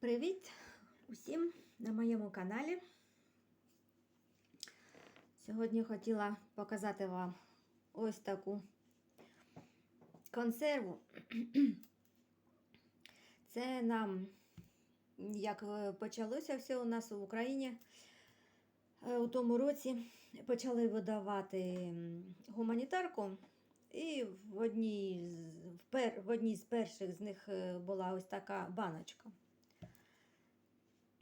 Привіт усім на моєму каналі. Сьогодні хотіла показати вам ось таку консерву. Це нам, як е, почалося все у нас в Україні е, у тому році, почали видавати гуманітарку. І в одній, в, пер, в одній з перших з них е, була ось така баночка.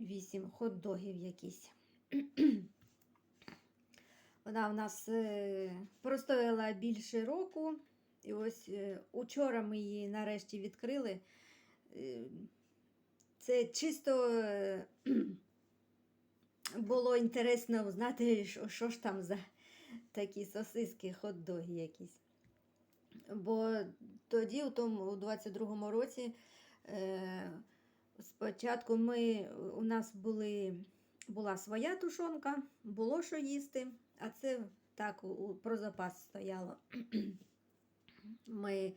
Вісім хот-догів якісь. Вона в нас е, простояла більше року. І ось е, учора ми її нарешті відкрили. Е, Це чисто було інтересно знати, що, ж там за такі сосиски, хот-доги якісь. Бо тоді, у тому у 22-му році, спочатку ми, у нас були, була своя тушонка, було що їсти, а це так про запас стояло. Ми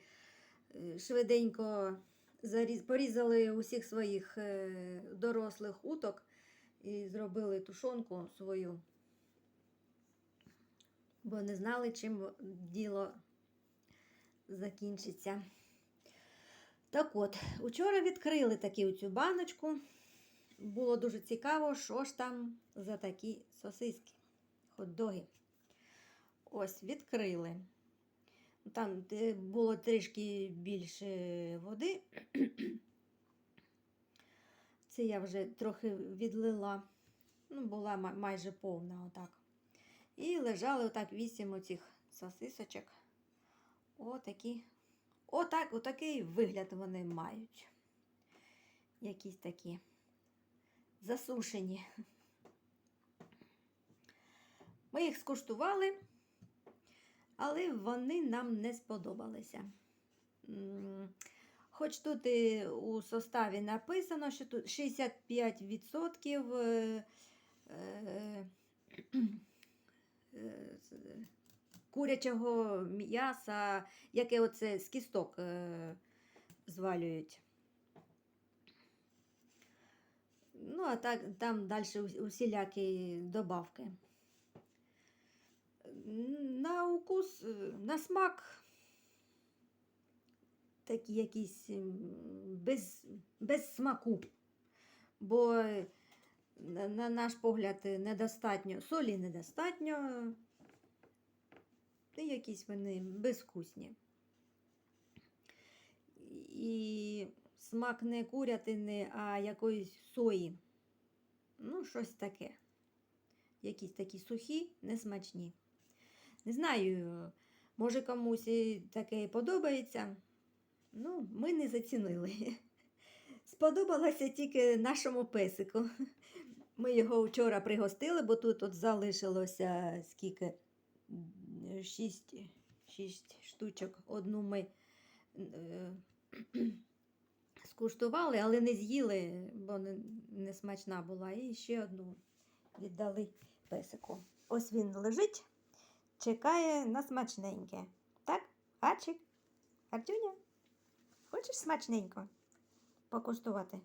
е, швиденько заріз, порізали усіх своїх е, дорослих уток і зробили тушонку свою, бо не знали, чим діло закінчиться. Так от, учора відкрили таки цю баночку. Було дуже цікаво, що ж там за такі сосиски, хот-доги. Ось, відкрили. Там було трішки більше води. Це я вже трохи відлила. Ну, була майже повна отак. І лежали отак вісім оцих сосисочок. Отакі. Отак, отакий вигляд вони мають. Якісь такі засушені. Ми їх скуштували, але вони нам не сподобалися. Хоч тут і у составі написано, що тут 65% е, е, е, з- курячого м'яса, яке оце з кісток е, звалюють. Ну, а так там далі усілякі добавки. На укус, е, на смак такі якісь без, без смаку. Бо е, на, на наш погляд недостатньо, солі недостатньо, та якісь вони безвкусні. І смак не курятини, а якоїсь сої. Ну, щось таке. Якісь такі сухі, несмачні. Не знаю, може комусь таке подобається. Ну, ми не зацінили. Сподобалося тільки нашому песику. Ми його вчора пригостили, бо тут от залишилося скільки М, шість, шість штучок. Одну ми е, скуштували, але не з'їли, бо не, не смачна була. І ще одну віддали песику. Ось він лежить, чекає на смачненьке. Так, Гачик? Артюня? Хочеш смачненько покуштувати?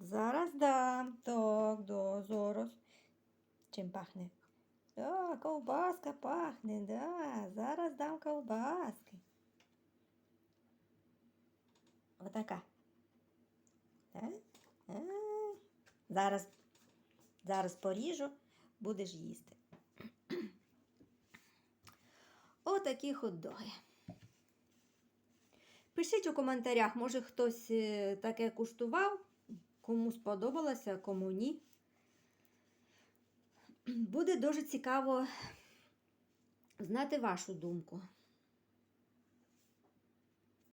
Зараз дам. Так, да, зараз. Чим пахне? Да, ковбаска пахне, да. Зараз дам ковбаски. Отака. Так? А, Зараз, зараз поріжу, будеш їсти. Отакі хот-доги. Пишіть у коментарях, може хтось е, таке куштував, кому сподобалося, кому ні. Буде дуже цікаво знати вашу думку.